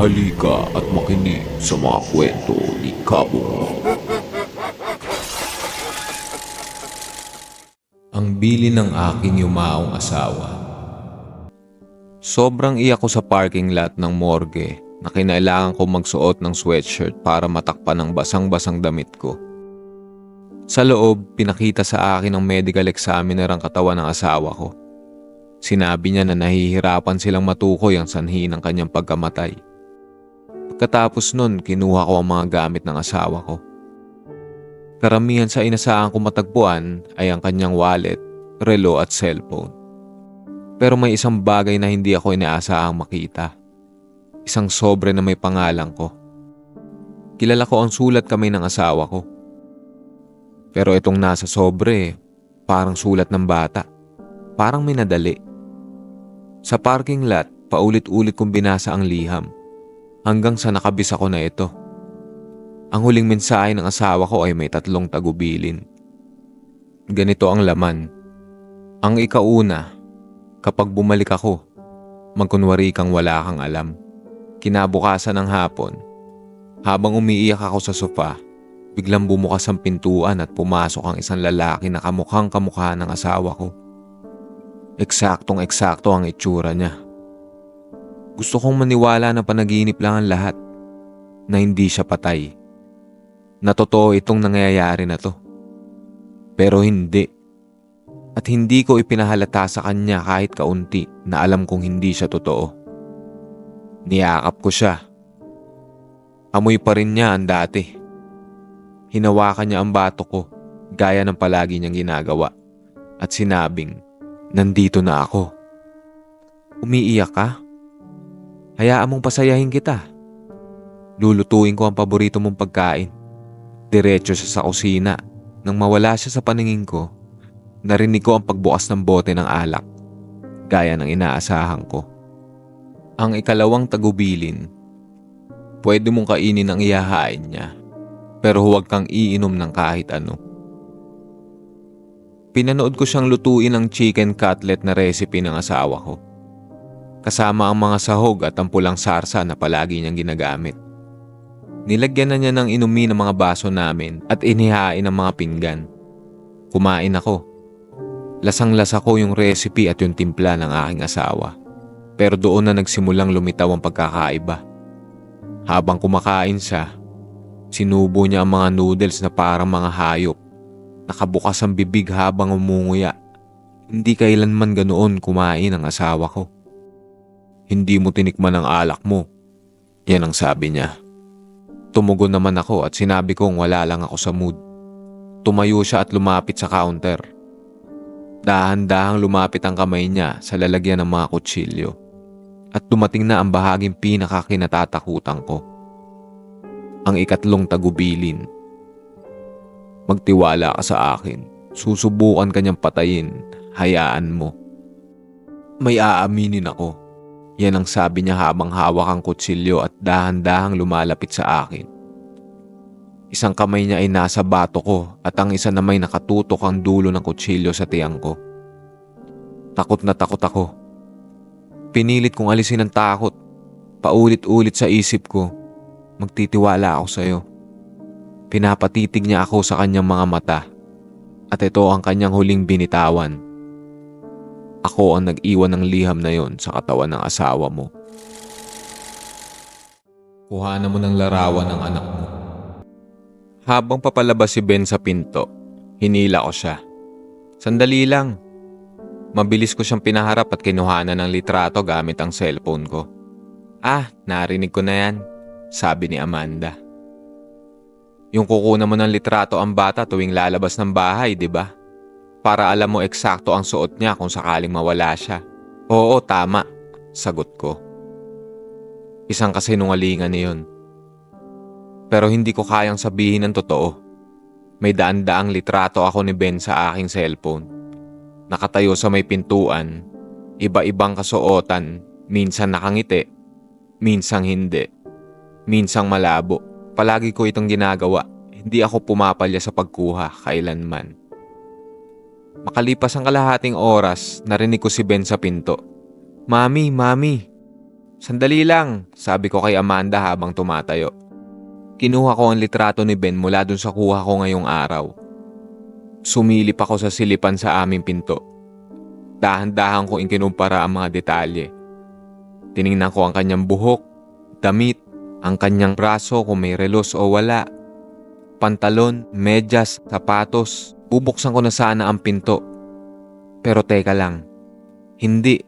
Halika at makinig sa mga kwento ni Kabong. Ang bili ng aking yumaong asawa. Sobrang iyak ko sa parking lot ng morgue na kinailangan ko magsuot ng sweatshirt para matakpan ang basang-basang damit ko. Sa loob, pinakita sa akin ng medical examiner ang katawan ng asawa ko. Sinabi niya na nahihirapan silang matukoy ang sanhi ng kanyang pagkamatay. Pagkatapos nun, kinuha ko ang mga gamit ng asawa ko. Karamihan sa inasahan ko matagpuan ay ang kanyang wallet, relo at cellphone. Pero may isang bagay na hindi ako inaasahang makita. Isang sobre na may pangalan ko. Kilala ko ang sulat kami ng asawa ko. Pero itong nasa sobre, parang sulat ng bata. Parang may nadali. Sa parking lot, paulit-ulit kong binasa ang liham. Hanggang sa nakabis ako na ito. Ang huling mensahe ng asawa ko ay may tatlong tagubilin. Ganito ang laman. Ang ikauna, kapag bumalik ako, magkunwari kang wala kang alam. Kinabukasan ng hapon, habang umiiyak ako sa sofa, biglang bumukas ang pintuan at pumasok ang isang lalaki na kamukhang kamukha ng asawa ko. Eksaktong eksakto ang itsura niya. Gusto kong maniwala na panaginip lang ang lahat, na hindi siya patay. Na totoo itong nangyayari na to. Pero hindi. At hindi ko ipinahalata sa kanya kahit kaunti na alam kong hindi siya totoo. Niyakap ko siya. Amoy pa rin niya ang dati. Hinawakan niya ang bato ko gaya ng palagi niyang ginagawa at sinabing, nandito na ako. Umiiyak ka? Hayaan mong pasayahin kita. Lulutuin ko ang paborito mong pagkain. Diretso siya sa kusina. Nang mawala siya sa paningin ko, narinig ko ang pagbukas ng bote ng alak. Gaya ng inaasahan ko. Ang ikalawang tagubilin. Pwede mong kainin ang iyahain niya. Pero huwag kang iinom ng kahit ano. Pinanood ko siyang lutuin ang chicken cutlet na recipe ng asawa ko. Kasama ang mga sahog at ang pulang sarsa na palagi niyang ginagamit. Nilagyan na niya ng inumin ng mga baso namin at inihain ang mga pinggan. Kumain ako. Lasang-lasa ko yung recipe at yung timpla ng aking asawa. Pero doon na nagsimulang lumitaw ang pagkakaiba. Habang kumakain siya, sinubo niya ang mga noodles na parang mga hayop. Nakabukas ang bibig habang umunguya. Hindi kailanman ganoon kumain ang asawa ko. Hindi mo tinikman ang alak mo. Yan ang sabi niya. Tumugon naman ako at sinabi kong wala lang ako sa mood. Tumayo siya at lumapit sa counter. Dahan-dahang lumapit ang kamay niya sa lalagyan ng mga kutsilyo. At dumating na ang bahaging pinakakinatatakutan ko. Ang ikatlong tagubilin. Magtiwala ka sa akin. Susubukan kanyang patayin. Hayaan mo. May aaminin ako. Yan ang sabi niya habang hawak ang kutsilyo at dahan-dahang lumalapit sa akin. Isang kamay niya ay nasa bato ko at ang isa na may nakatutok ang dulo ng kutsilyo sa tiyang ko. Takot na takot ako. Pinilit kong alisin ang takot. Paulit-ulit sa isip ko. Magtitiwala ako sa iyo. Pinapatitig niya ako sa kanyang mga mata. At ito ang kanyang huling binitawan. Ako ang nag-iwan ng liham na yon sa katawan ng asawa mo. Kuhanan mo ng larawan ng anak mo. Habang papalabas si Ben sa pinto, hinila ko siya. Sandali lang. Mabilis ko siyang pinaharap at kinuhanan ng litrato gamit ang cellphone ko. Ah, narinig ko na yan, sabi ni Amanda. Yung kukunan mo ng litrato ang bata tuwing lalabas ng bahay, di ba? Para alam mo eksakto ang suot niya kung sakaling mawala siya. Oo, tama, sagot ko. Isang kasinungalingan niyon. Pero hindi ko kayang sabihin ang totoo. May daan-daang litrato ako ni Ben sa aking cellphone. Nakatayo sa may pintuan, iba-ibang kasuotan, minsan nakangiti, minsan hindi, minsan malabo. Palagi ko itong ginagawa, hindi ako pumapalya sa pagkuha kailanman. Makalipas ang kalahating oras, narinig ko si Ben sa pinto. Mami, mami. Sandali lang, sabi ko kay Amanda habang tumatayo. Kinuha ko ang litrato ni Ben mula dun sa kuha ko ngayong araw. Sumilip ako sa silipan sa aming pinto. Dahan-dahan ko ikinumpara ang mga detalye. Tiningnan ko ang kanyang buhok, damit, ang kanyang braso kung may relos o wala, pantalon, medyas, sapatos. Bubuksan ko na sana ang pinto. Pero teka lang, hindi.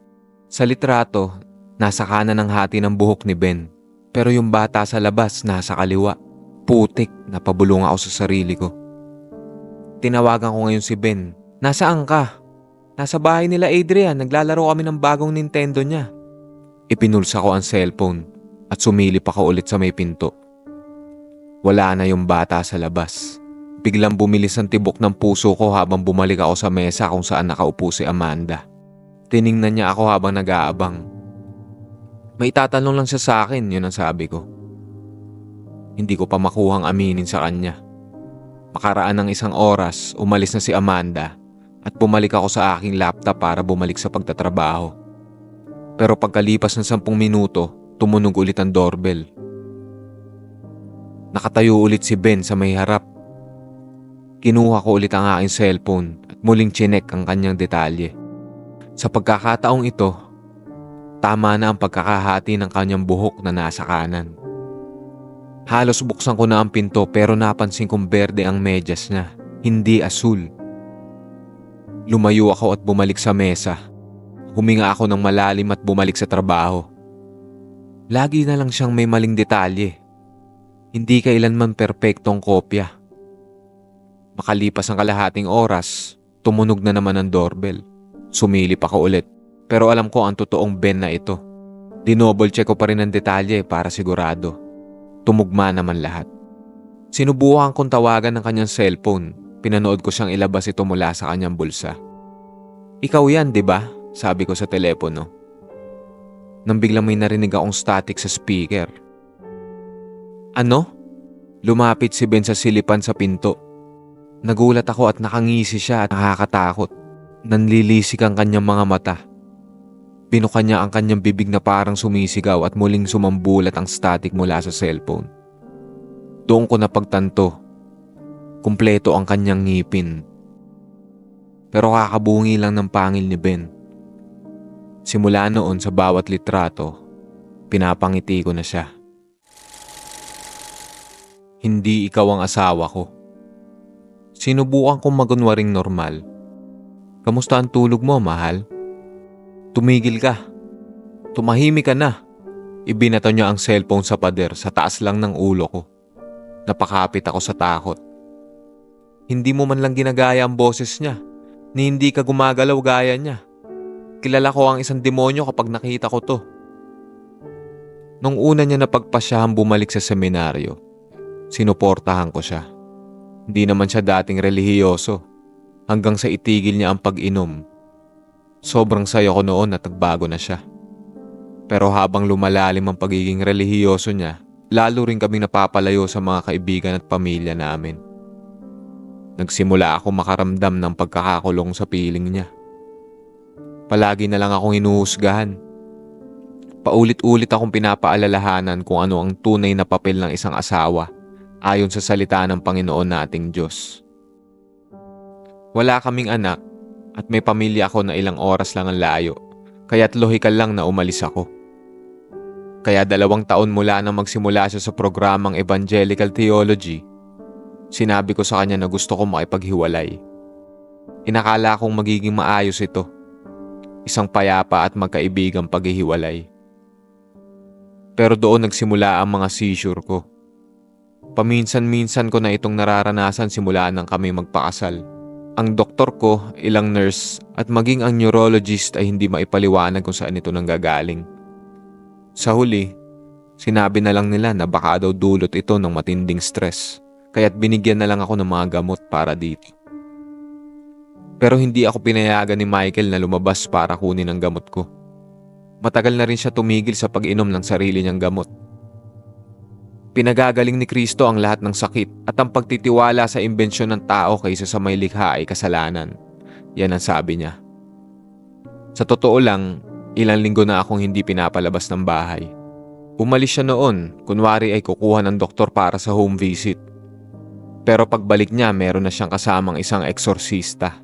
Sa litrato, nasa kanan ang hati ng buhok ni Ben. Pero yung bata sa labas nasa kaliwa. Putik, napabulong ako sa sarili ko. Tinawagan ko ngayon si Ben. Nasaan ka? Nasa bahay nila Adrian, naglalaro kami ng bagong Nintendo niya. Ipinulsa ko ang cellphone at sumilip ako ulit sa may pinto. Wala na yung bata sa labas. Biglang bumilis ang tibok ng puso ko habang bumalik ako sa mesa kung saan nakaupo si Amanda. Tiningnan niya ako habang nag-aabang. May itatanong lang siya sa akin, yun ang sabi ko. Hindi ko pa makuhang aminin sa kanya. Makaraan ng isang oras, umalis na si Amanda at bumalik ako sa aking laptop para bumalik sa pagtatrabaho. Pero pagkalipas ng sampung minuto, tumunog ulit ang doorbell. Nakatayo ulit si Ben sa may harap. Kinuha ko ulit ang aking cellphone at muling chinek ang kanyang detalye. Sa pagkakataong ito, tama na ang pagkakahati ng kanyang buhok na nasa kanan. Halos buksan ko na ang pinto pero napansin kong berde ang medyas niya, hindi asul. Lumayo ako at bumalik sa mesa. Huminga ako ng malalim at bumalik sa trabaho. Lagi na lang siyang may maling detalye. Hindi kailanman perpektong kopya. Makalipas ang kalahating oras, tumunog na naman ang doorbell. Sumilip ako ulit, pero alam ko ang totoong Ben na ito. Dinouble check ko pa rin ang detalye para sigurado. Tumugma naman lahat. Sinubukan kong tawagan ng kanyang cellphone. Pinanood ko siyang ilabas ito mula sa kanyang bulsa. Ikaw yan, di ba? Sabi ko sa telepono. Nang biglang may narinig akong static sa speaker. Ano? Lumapit si Ben sa silipan sa pinto. Nagulat ako at nakangisi siya at nakakatakot. Nanlilisik ang kanyang mga mata. Binuka niya ang kanyang bibig na parang sumisigaw at muling sumambulat ang static mula sa cellphone. Doon ko napagtanto. Kumpleto ang kanyang ngipin. Pero kakabungi lang ng pangil ni Ben. Simula noon sa bawat litrato, pinapangiti ko na siya. Hindi ikaw ang asawa ko. Sinubukan kong magunwaring normal. Kamusta ang tulog mo, mahal? Tumigil ka. Tumahimik ka na. Ibinato niya ang cellphone sa pader sa taas lang ng ulo ko. Napakapit ako sa takot. Hindi mo man lang ginagaya ang boses niya, ni hindi ka gumagalaw gaya niya. Kilala ko ang isang demonyo kapag nakita ko to. Nung una niya napagpasyahang bumalik sa seminaryo, sinuportahan ko siya. Hindi naman siya dating relihiyoso hanggang sa itigil niya ang pag-inom. Sobrang sayo ko noon at nagbago na siya. Pero habang lumalalim ang pagiging relihiyoso niya, lalo rin kaming napapalayo sa mga kaibigan at pamilya namin. Nagsimula ako makaramdam ng pagkakakulong sa piling niya. Palagi na lang akong inuhusgahan. Paulit-ulit akong pinapaalalahanan kung ano ang tunay na papel ng isang asawa ayon sa salita ng Panginoon nating Diyos. Wala kaming anak at may pamilya ako na ilang oras lang ang layo, kaya't lohikal lang na umalis ako. Kaya dalawang taon mula nang magsimula siya sa programang Evangelical Theology, sinabi ko sa kanya na gusto ko makipaghiwalay. Inakala kong magiging maayos ito. Isang payapa at magkaibigang paghihiwalay. Pero doon nagsimula ang mga seizure ko. Paminsan-minsan ko na itong nararanasan simula nang kami magpakasal. Ang doktor ko, ilang nurse, at maging ang neurologist ay hindi maipaliwanag kung saan ito nanggagaling. Sa huli, sinabi na lang nila na baka daw dulot ito ng matinding stress, kaya't binigyan na lang ako ng mga gamot para dito. Pero hindi ako pinayagan ni Michael na lumabas para kunin ang gamot ko. Matagal na rin siya tumigil sa pag-inom ng sarili niyang gamot. Pinagagaling ni Kristo ang lahat ng sakit at ang pagtitiwala sa imbensyon ng tao kaysa sa may likha ay kasalanan. Yan ang sabi niya. Sa totoo lang, Ilang linggo na akong hindi pinapalabas ng bahay. Umalis siya noon, kunwari ay kukuha ng doktor para sa home visit. Pero pagbalik niya, meron na siyang kasamang isang eksorsista.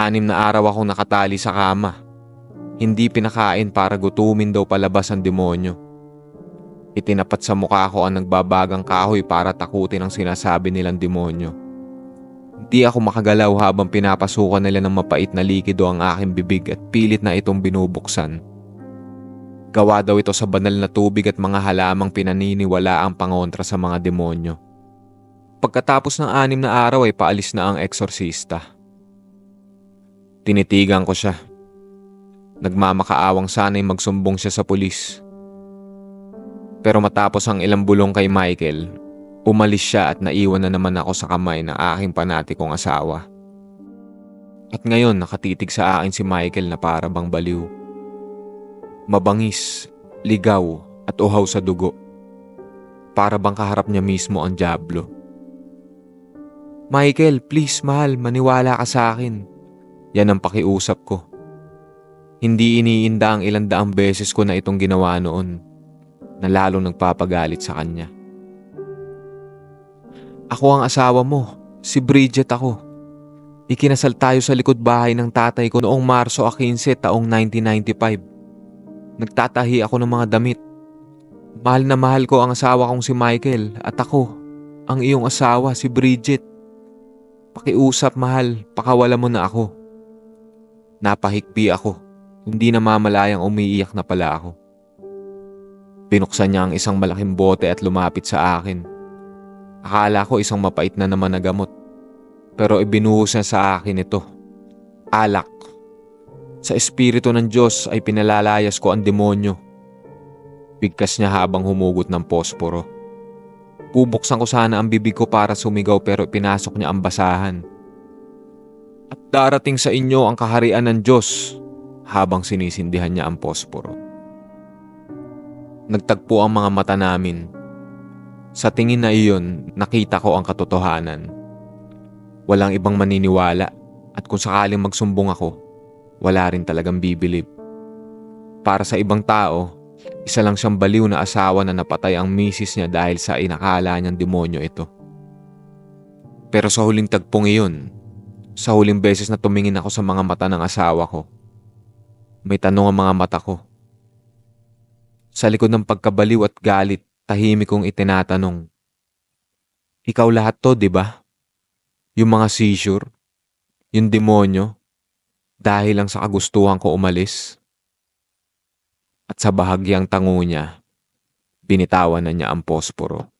Anim na araw akong nakatali sa kama. Hindi pinakain para gutumin daw palabas ang demonyo. Itinapat sa mukha ko ang nagbabagang kahoy para takutin ang sinasabi nilang demonyo. Hindi ako makagalaw habang pinapasukan nila ng mapait na likido ang aking bibig at pilit na itong binubuksan. Gawa daw ito sa banal na tubig at mga halamang pinaniniwala ang pangontra sa mga demonyo. Pagkatapos ng anim na araw ay paalis na ang eksorsista. Tinitigan ko siya. Nagmamakaawang sana'y magsumbong siya sa pulis. Pero matapos ang ilang bulong kay Michael, umalis siya at naiwan na naman ako sa kamay ng aking panatikong asawa. At ngayon nakatitig sa akin si Michael na para bang baliw. Mabangis, ligaw at uhaw sa dugo. Para bang kaharap niya mismo ang Diablo. Michael, please mahal, maniwala ka sa akin. Yan ang pakiusap ko. Hindi iniinda ang ilang daang beses ko na itong ginawa noon na lalong nagpapagalit sa kanya. Ako ang asawa mo, si Bridget ako. Ikinasal tayo sa likod bahay ng tatay ko noong Marso 15 taong 1995. Nagtatahi ako ng mga damit. Mahal na mahal ko ang asawa kong si Michael at ako, ang iyong asawa si Bridget. Pakiusap mahal, pakawala mo na ako. Napahikbi ako. Hindi na mamalayang umiiyak na pala ako. Binuksan niya ang isang malaking bote at lumapit sa akin. Akala ko isang mapait na naman na gamot. Pero ibinuhos niya sa akin ito. Alak. Sa espiritu ng Diyos ay pinalalayas ko ang demonyo. Bigkas niya habang humugot ng posporo. Bubuksan ko sana ang bibig ko para sumigaw pero pinasok niya ang basahan. At darating sa inyo ang kaharian ng Diyos habang sinisindihan niya ang posporo. Nagtagpo ang mga mata namin. Sa tingin na iyon, nakita ko ang katotohanan. Walang ibang maniniwala at kung sakaling magsumbong ako, wala rin talagang bibilib. Para sa ibang tao, isa lang siyang baliw na asawa na napatay ang misis niya dahil sa inakala niyang demonyo ito. Pero sa huling tagpong iyon, sa huling beses na tumingin ako sa mga mata ng asawa ko, may tanong ang mga mata ko. Sa likod ng pagkabaliw at galit, tahimik kong itinatanong. Ikaw lahat to, di ba? Yung mga seizure, yung demonyo, dahil lang sa kagustuhan ko umalis. At sa bahagyang tango niya, binitawan na niya ang posporo.